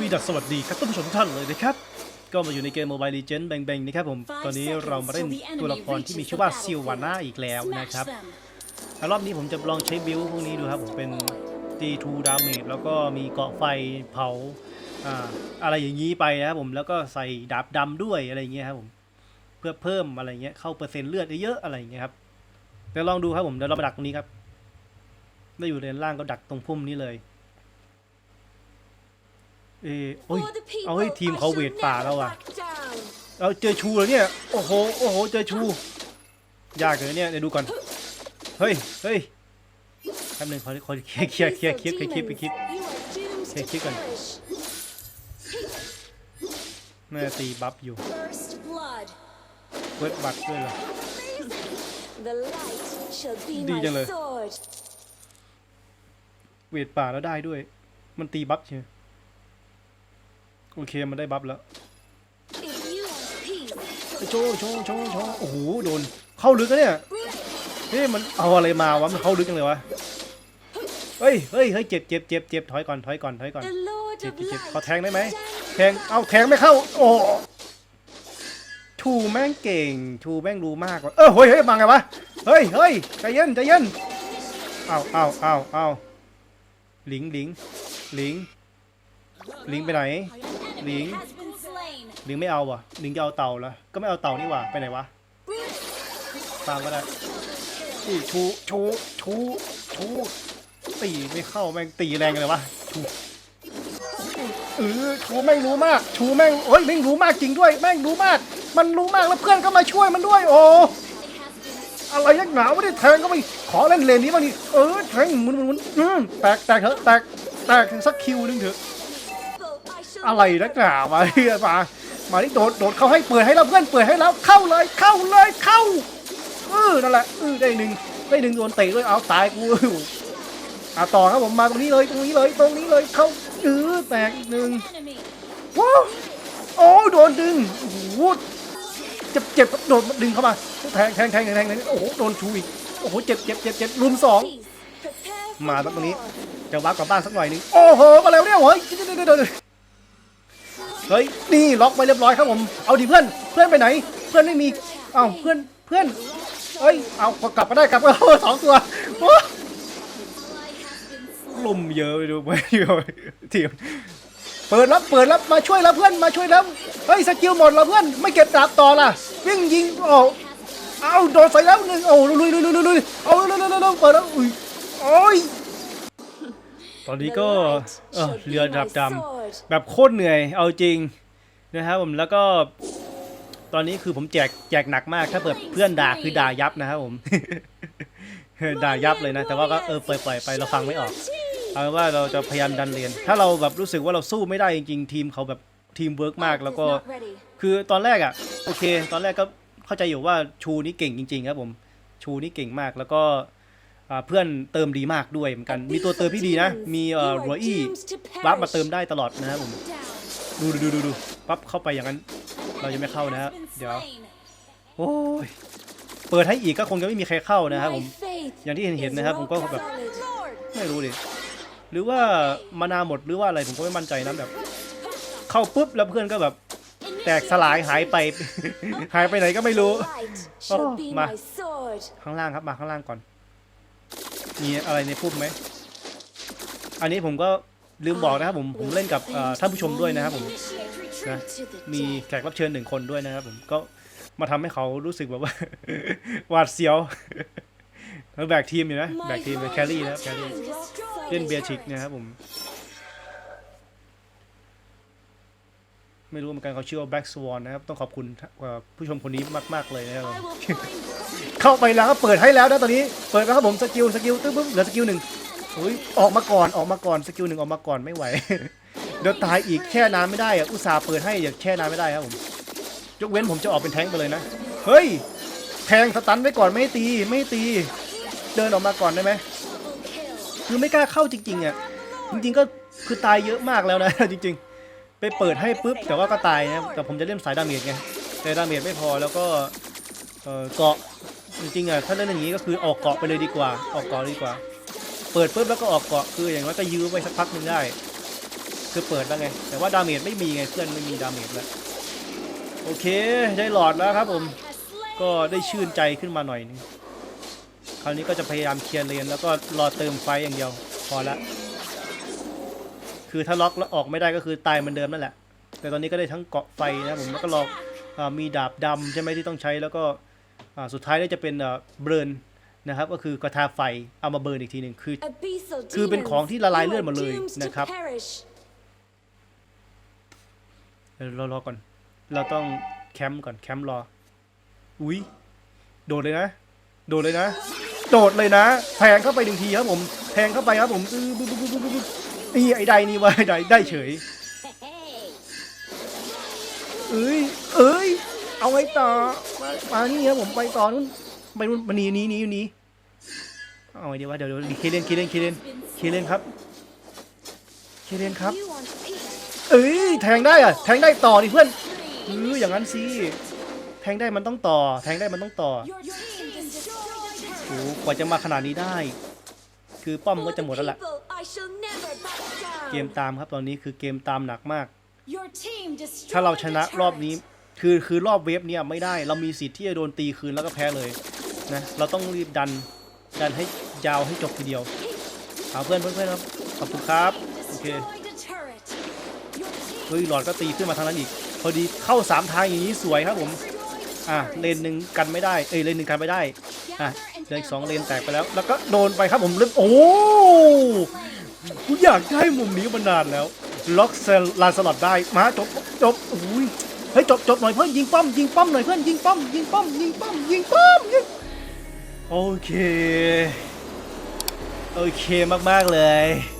วีดัสสวัสดีครับท่านผู้ชมทุกท่านเลยนะครับ ก็มาอยู่ในเกม Mobile Legends แบงๆนะครับผม ตอนนี้เรามาเล่นตัวละครที่มีชื่อว่าซิลวาน่าอีกแล้วนะครับแล้วรอบนี้ผมจะลองใช้บิลพวกนี้ดูครับผมเป็นตีทูดาเมจแล้วก็มีเกาะไฟเผาอ่าอะไรอย่างนี้ไปนะครับผมแล้วก็ใส่ดาบดำด้วยอะไรอย่างเงี้ยครับผมเพื่อเพิ่มอะไรเงี้ยเข้าเปอร์เซ็นต์เลือดเยอะๆอะไรอย่างเงี้ยครับเดี๋ยวลองดูครับผมเดี๋ยวเรามาดักตรงนี้ครับได้อยู่เลนล่างก็ดักตรงพุ่มนี้เลย เออโอ้ยเอาให้ทีมเขาเวทป่าแล้วอะเราเจอชูแล้วเนี่ย โอ้โห โอ้โห เจอชู ยากเลยเนี่ย เดี๋ยวดูก่อน เฮ้ย เฮ้ยแป๊บนึงขอขอเคลียร์เคลียร์เคลียร์คลิปไปคลิปไปคลิปเคลียร์คลิปก่อนน่าจะตีบัฟอยู่เวิร์ดบัตด้วยเหรอดีดีจัจังงเลเลยยเวทป่าแล้วได้ด้วย มันตีบัฟใช่ไหม โอเคมันได้บัฟแล้วโชว์โชว์โชว์โชว์โอ้โหโดนเข้าลึกอะเนี่ยเฮ้ยมันเอาอะไรมาวะมันเข้าลึกจังเลยวะเฮ้ยเฮ้ยเฮ้ยเจ็บเจ็บเจ็บเจ็บถอยก่อนถอยก่อนถอยก่อนเจ็บเจ็บเจ็เจ็บบขขออแทแทงงได้ได้ไหไหมมแทงเอาแทงไม่เข้า โอ้ชูแม่งเก่งชูแม่งรู้มากว่ะเออเฮ้ยเฮ้ยมาไงวะเฮ้ยเฮ้ยใจเย็นใจเย็นเอาเอาเอาเอาหลิงหลิงหลิงหลิงไปไหน หลิงหลิงไม่เอาวะหลิงจะเอาเต่าเหรอก็ไม่เอาเต่านี่หว่าไปไหนวะตามก็ได้อุ้ยชูชูชูชูตีไม่เข้าแม่งตีแรงเลยวะชูเออชูแม่งรู้มาก ชูแม่งโอ้ยแม่งรู้มากจริงด้วย แม่งรู้มาก มันรู้มากแล้วเพื่อนก็มาช่วยมันด้วย โอ้อะไรนักหนาวไม่ได้แทงก็ไม่ขอเล่นเลนนี้บ้างดิเออแทงหมุนหมุนหมุนอืมแตกแตกเถอะแตกแตกสักคิวหนึงเถอะ อะไรนักหนามาเฮียมามาที่โดดโดดเข้าให้เปิดให้แล้วเพื่อนเปิดให้แล้วเข้าเลยเข้าเลยเข้าเออนั่นแหละเออได้หนึ่งได้หนึ่งโดนเตะด้วยเอาตายกูอะต่อครับผมมาตรงนี้เลยตรงนี้เลยตรงนี้เลยเข้าเออแตกอีกหนึ่งว้าวโอ้โดนดึงโอ้โหเจ็บเจ็บโดนดึงเข้ามาแทงแทงแทงแทงแทงโอ้โหโดนชูอีกโอ้โหเจ็บเจ็บเจ็บเจ็บรุมสองมาตรงนี้จะวับกลับบ้านสักหน่อยหนึงโอ้โหมาแล้วเนี่ยเฮ้ย เดี๋ยวเดี๋ยวเดี๋ยวเดี๋ยวเฮ้ยนี่ล็อกไปเรียบร้อยครับผมเอาดิเพื่อนเพื่อนไปไหน เพื่อนไม่มีเอ้าเพื่อนเพื่อนเฮ้ยเอากลับมาได้กลับมาโอ้สองตัวโอ้ลุมเยอะไปดูไปดูทีมเปิดรับเปิดรับมาช่วยแล้วเพื่อนมาช่วยแล้วเฮ้ยสกิลหมดแล้วเพื่อนไม่เก็บดาบต่อล่ะวิ่งยิงโอ้เอาโดนใส่แล้วหนึ่งโอ้ลุยลุยลุยลุยลุยเอาเร็วเร็วเร็วเร็วเปิดแล้วอุ้ยโอ้ย ตอนนี้ก็เออเรือดับดำแบบโคตรเหนื่อยเอาจริงนะครับผมแล้วก็ตอนนี้คือผมแจกแจกหนักมากถ้าเปิดเพื่อนด่าคือด่ายับนะครับผมด่ายับเลยนะ แต่ว่าก็เออปล่อยปล่อยไปเราฟังไม่ออกเอาเป็นว่าเราจะพยายามดันเรียน ถ้าเราแบบรู้สึกว่าเราสู้ไม่ได้จริง ๆ ทีมเขาแบบทีมเวิร์กมากแล้วก็คือตอนแรกอะโอเค ตอนแรกก็เข้าใจอยู่ว่าชูนี่เก่งจริง ๆ ครับผมชูนี่เก่งมากแล้วก็อ่า เพื่อนเติมดีมากด้วยเหมือนกัน มีตัวเติมที่ดีนะ มีเอ่อรัวอี้บัฟมาเติมได้ตลอดนะครับผมดูดูดูดูดูปั๊บเข้าไปอย่างนั้น เรายังไม่เข้านะฮะเดี๋ยว โอ้ย เปิดให้อีกก็คงจะไม่มีใครเข้านะครับผม อย่างที่เห็นเห็นนะครับผมก็แบบ ไม่รู้ดิ หรือว่ามานาหมดหรือว่าอะไรผมก็ไม่มั่นใจนะแบบ เข้าปุ๊บแล้วเพื่อนก็แบบแตกสลายหายไป หายไปไหนก็ไม่รู้โอ้มาข้างล่างครับมาข้างล่างก่อน มีอะไรในพุ่มไหม อันนี้ผมก็ลืมบอกนะครับผมผมเล่นกับเอ่อท่านผู้ชมด้วยนะครับผมนะมีแขกรับเชิญหนึ่งคนด้วยนะครับผมก็มาทำให้เขารู้สึกแบบว่าหวาดเสียวแล้วแบกทีมอยู่นะแบกทีมเป็นแครี่นะครับแครี่เล่นเบียร์ชิกนะครับผม ไม่รู้เหมือนกันเขาชื่อว่า Black Swan นะครับ ต้องขอบคุณเอ่อผู้ชมคนนี้มาก ๆ เลยนะครับผม เข้าไปแล้วก็เปิดให้แล้วนะตอนนี้ เปิดแล้วครับผมสกิลสกิลตึ้งปุ๊บเหลือสกิลหนึ่งโอ้ยออกมาก่อนออกมาก่อนสกิลหนึ่งออกมาก่อนไม่ไหว เดี๋ยวตายอีกแช่น้ำไม่ได้อะอุตส่าห์เปิดให้อย่าแช่น้ำไม่ได้ครับผมยกเว้นผมจะออกเป็นแท้งไปเลยนะ เฮ้ย แทงสตันไว้ก่อนไม่ตีไม่ตี เดินออกมาก่อนได้ไหมคือไม่กล้าเข้าจริงๆอะจริงๆก็คือตายเยอะมากแล้วนะ จริง ๆ ไปเปิดให้ปุ๊บแต่ว่าก็ตายนะแต่ผมจะเล่นสายดาเมจไงแต่ดาเมจไม่พอแล้วก็เกาะ จริงๆอะถ้าเล่นอย่างนี้ก็คือออกเกาะไปเลยดีกว่า ออกเกาะดีกว่า เปิดปุ๊บแล้วก็ออกเกาะคืออย่างน้อยก็ยื้อไว้สักพักหนึ่งได้ คือเปิดแล้วไง แต่ว่าดาเมจไม่มีไงเพื่อนไม่มีดาเมจแล้วโอเคได้หลอดแล้วครับผม ก็ได้ชื่นใจขึ้นมาหน่อยนึงคราวนี้ก็จะพยายามเคลียร์เลนแล้วก็รอเติมไฟอย่างเดียวพอละคือถ้าล็อกแล้วออกไม่ได้ก็คือตายเหมือนเดิมนั่นแหละ แต่ตอนนี้ก็ได้ทั้งเกาะไฟนะผมแล้วก็รออมีดาบดำใช่ไหมที่ต้องใช้แล้วก็ สุดท้ายก็จะเป็นเบิร์นนะครับก็คือกระทาไฟเอามาเบิร์นอีกทีหนึ่งคือคือเป็นของที่ละลายเลือดหมดเลยนะครับเดี๋ยวเรารอก่อน เราต้องแคมป์ก่อนแคมป์รอ อุ้ยโดดเลยนะ โดดเลยนะ โดดเลยนะแทงเข้าไปหนึ่งทีครับผมแทงเข้าไปครับผมอื้อบึ๊บบึ๊บบึ๊บบึ๊บบึ๊บนี่ไอ้ใดนี่วะไอ้ใดได้เฉยเอ้ยเอ้ย เอาไว้ต่อมามานี่ครับผมไปต่อนู้นไปนู้นมานี่นี้นี้นี้เอาไงดีวะเดี๋ยวเดี๋ยวเคเลนเคเลนเคเลนเคเลนครับเคเลนครับ เอ้ยแทงได้อะแทงได้ต่อดิเพื่อนเอออย่างนั้นสิแทงได้มันต้องต่อ แทงได้มันต้องต่อโอ้กว่าจะมาขนาดนี้ได้ คือป้อมก็จะหมดแล้วแหละเกมตามครับตอนนี้คือเกมตามหนักมาก ถ้าเราชนะรอบนี้ คือคือรอบเวฟเนี่ยไม่ได้เรามีสิทธิ์ที่จะโดนตีคืนแล้วก็แพ้เลยนะเราต้องรีบดันดันให้ยาวให้จบทีเดียวเอาเพื่อนเพื่อนเพื่อนครับขอบคุณครับโอเคเฮ้ยหลอดก็ตีขึ้นมาทางนั้นอีก พอดีเข้าสามทางอย่างนี้สวยครับผมอะเลนหนึ่งกันไม่ได้เอ้ยเลนหนึ่งกันไม่ได้อะเหลืออีกสองเลนแตกไปแล้ว แล้วก็โดนไปครับผมเริ่มโอ้กูอยากได้มุมนี้มานานแล้วล็อกเซลลานสลัดได้มาจบจบอุ้ย เฮ้ยจบจบหน่อยเพื่อนยิงป้อมยิงป้อมหน่อยเพื่อนยิงป้อมยิงป้อมยิงป้อมยิงป้อมยิงโอเค โอเคมาก ๆ เลย